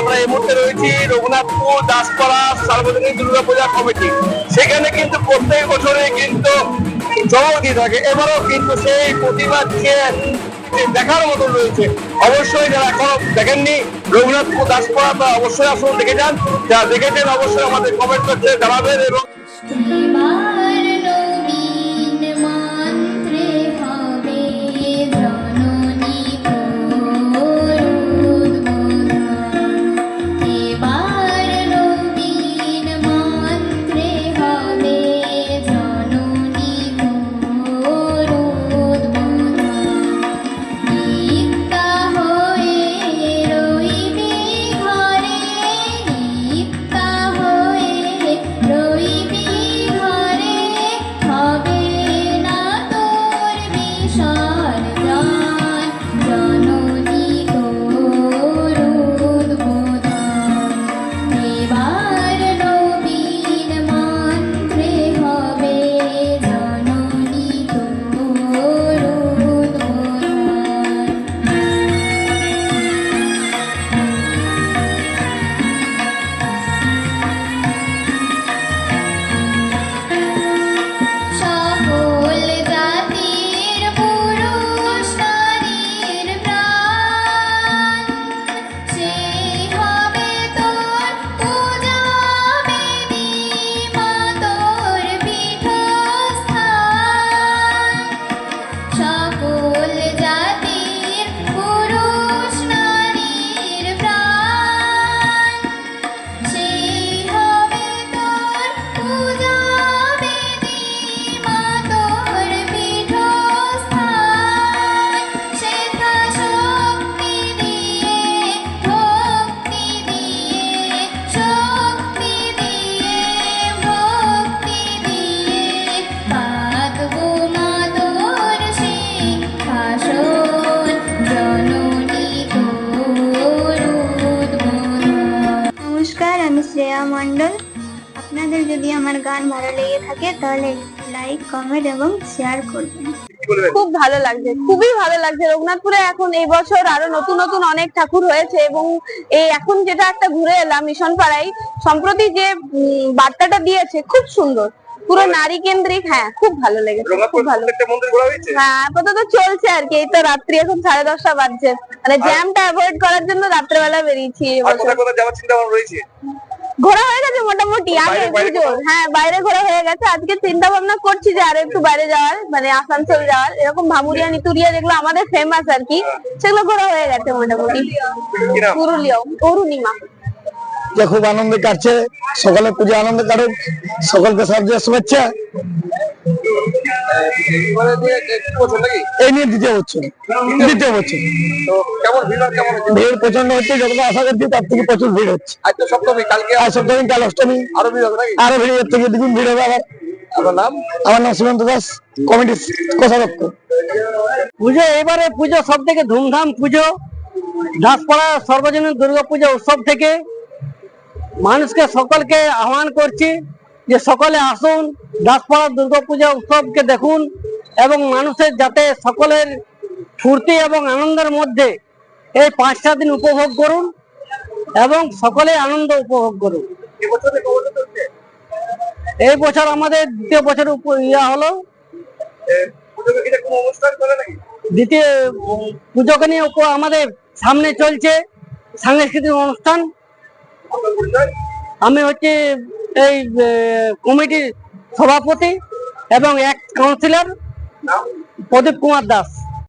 আমরা এই মুহূর্তে রয়েছি রঘুনাথপুর দাসপাড়া সার্বজনীন দুর্গা পূজা কমিটি। সেখানে কিন্তু প্রত্যেক বছরে কিন্তু চমক দিয়ে থাকে। এবারও কিন্তু সেই প্রতিবাদ দেখার মতো রয়েছে, অবশ্যই যারা এখনও দেখেননি রঘুনাথপুর দাসপাড়া তা অবশ্যই আসুন দেখে যান। যারা দেখেছেন, অবশ্যই আমাদের কমেন্ট করতে জানাবেন এবং শ্রেয়া মণ্ডল আপনাদের যদি আমার গান ভালো লেগে থাকে তাহলে লাইক কমেন্ট এবং শেয়ার করবেন। খুব ভালো লাগছে খুবই ভালো লাগছে। রঘুনাথপুরে এখন এই বছর আরও নতুন নতুন অনেক ঠাকুর হয়েছে এবং এই এখন যেটা একটা ঘুরে এলাম মিশন পাড়ায় সম্প্রতি যে বার্তাটা দিয়েছে খুব সুন্দর। পুরো নারী কেন্দ্রিক হ্যাঁ খুব ভালো লেগেছে খুব ভালো। হ্যাঁ আপাতত চলছে আর কি এই তো রাত্রি এখন সাড়ে দশটা বাজছে। মানে জ্যামটা অ্যাভয়েড করার জন্য রাত্রেবেলা বেরিয়েছি এবছর ঘোরা হয়ে গেছে মোটামুটি আগে পুজোর হ্যাঁ বাইরে ঘোরা হয়ে গেছে। আজকে চিন্তা ভাবনা করছি যে আরও একটু বাইরে যাওয়ার মানে আসানসোল যাওয়ার। এরকম ভামুরিয়া নিতুরিয়া যেগুলো আমাদের ফেমাস আর কি সেগুলো ঘোরা হয়ে গেছে মোটামুটি। পুরুলিয়া অরুণিমা। যে খুব আনন্দে কাটছে। সকালে পুজো আনন্দে কাটুক। সকলকে সাহায্য শুভেচ্ছা। এবারে দিয়ে কি বছর নাকি এই নিয়ে দ্বিতীয় বছর। দ্বিতীয় বছর। ভিড় আর কেমন হচ্ছে ভিড় প্রচণ্ড হচ্ছে যতটা আশা করছি তার থেকে প্রচুর ভিড় হচ্ছে। আজ সপ্তমী কালকে আর সপ্তাহে কাল অষ্টমী। আরও ভিড় হবে আরও ভিড় এর থেকে দ্বিগুণ ভিড় হবে আবার। আপনার নাম? আমার নাম সুমন্ত দাস কমিটির কোষাধ্যক্ষ পুজো এবারে পুজো সব থেকে ধুমধাম পুজো। দাসপাড়া সর্বজনীন দুর্গা পূজা উৎসব থেকে মানুষকে সকলকে আহ্বান করছি। যে সকলে আসুন, দাসপাড়া দুর্গা পূজা উৎসবকে দেখুন এবং মানুষের যাতে সকলের ফুর্তি এবং আনন্দের মধ্যে এই পাঁচটা দিন উপভোগ করুন এবং সকলে আনন্দ উপভোগ করুন। এই বছর আমাদের দ্বিতীয় বছর ইয়া হলো। দ্বিতীয় পুজোকে নিয়ে আমাদের সামনে চলছে সাংস্কৃতিক অনুষ্ঠান। আমি হচ্ছে এই কমিটির সভাপতি এবং এক কাউন্সিলর প্রদীপ কুমার দাস।